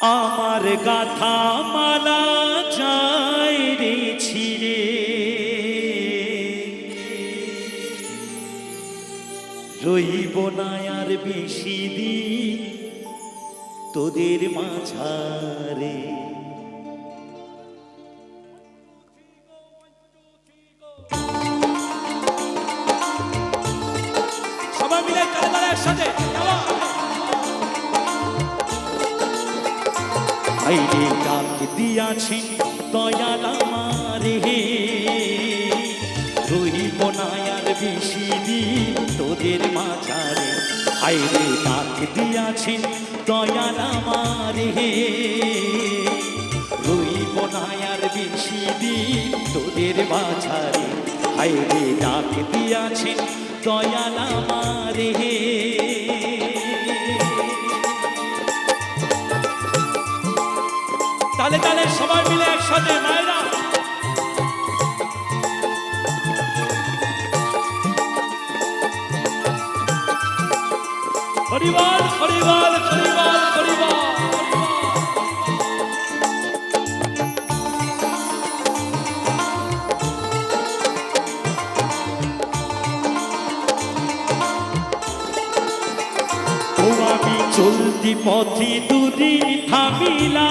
আমার গাথা মালা যায় রে ছিড়ে। রইব না আর বেশি দিন তোদের মাঝারে। আইরে ডাক দিয়াছেন দয়াল আমারে। রহিব না আর বেশি দিন তোদের মাঝারে। আইরে ডাক দিয়াছেন দয়াল আমারে। রহিব না আর বেশি দিন তোদের মাঝারে। আইরে ডাক দিয়াছেন দয়াল আমারে। তালে তালে সবাই মিলে একসাথে মায়েরা। হরিবল হরিবল ও আমি চলতি পথে দুদিন থামিলা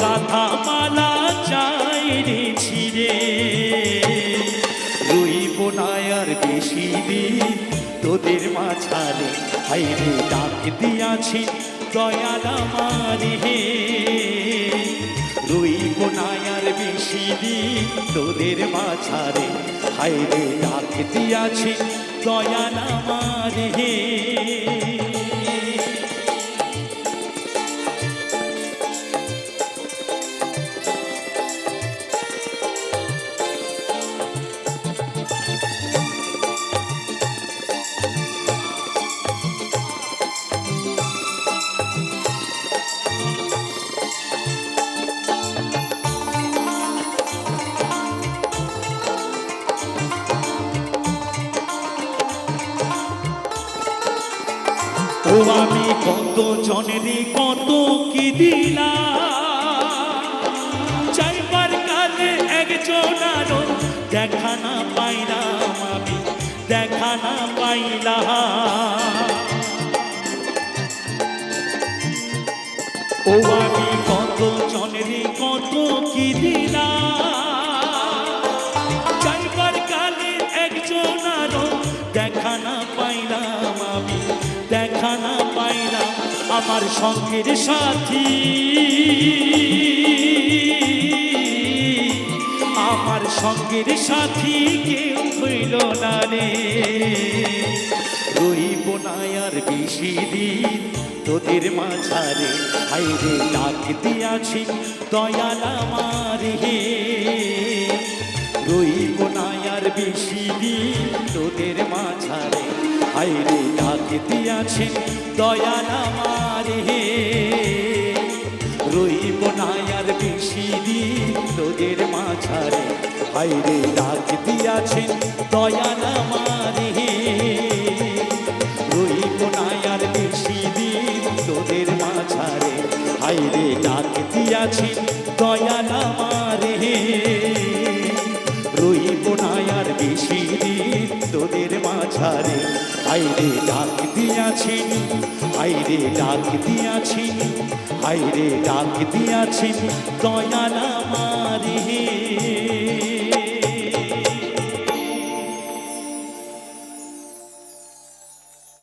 গাথা মালা চাই রে ছিড়ে। রইব না বেশি দিন তোদের মাঝারে। হাইরে ডাক দিয়াছি দয়াল আমার হে। রইব না বেশি দিন তোদের মাঝারে। হাইরে ডাক দিয়াছি দয়াল আমার হে। আমি কত জনের কত কি দিলা চাইবার কালে একজন আরও দেখা না পাইলাম আমি, দেখা না পাইলাম। ও আমার সঙ্গের সাথী। আমার সঙ্গের সাথী কেউ হইল না রে। রইব না আর বেশি দিন তোদের মাঝারে। হাইরে ডাক দিয়াছি দয়াল আমার হে। রইব না আর বেশি দিন তোদের মাঝারে। আইরে ডাকে দিয়াছেন দয়া নামার। হে রইব না আর বেশি দিন তোদের মাঝারে। আইরে ডাকে দিয়াছেন দয়াল ধারে আইরে ডাক দিয়াছেন আইরে ডাক দিয়াছেন আইরে ডাক দিয়াছেন দয়ালা মারি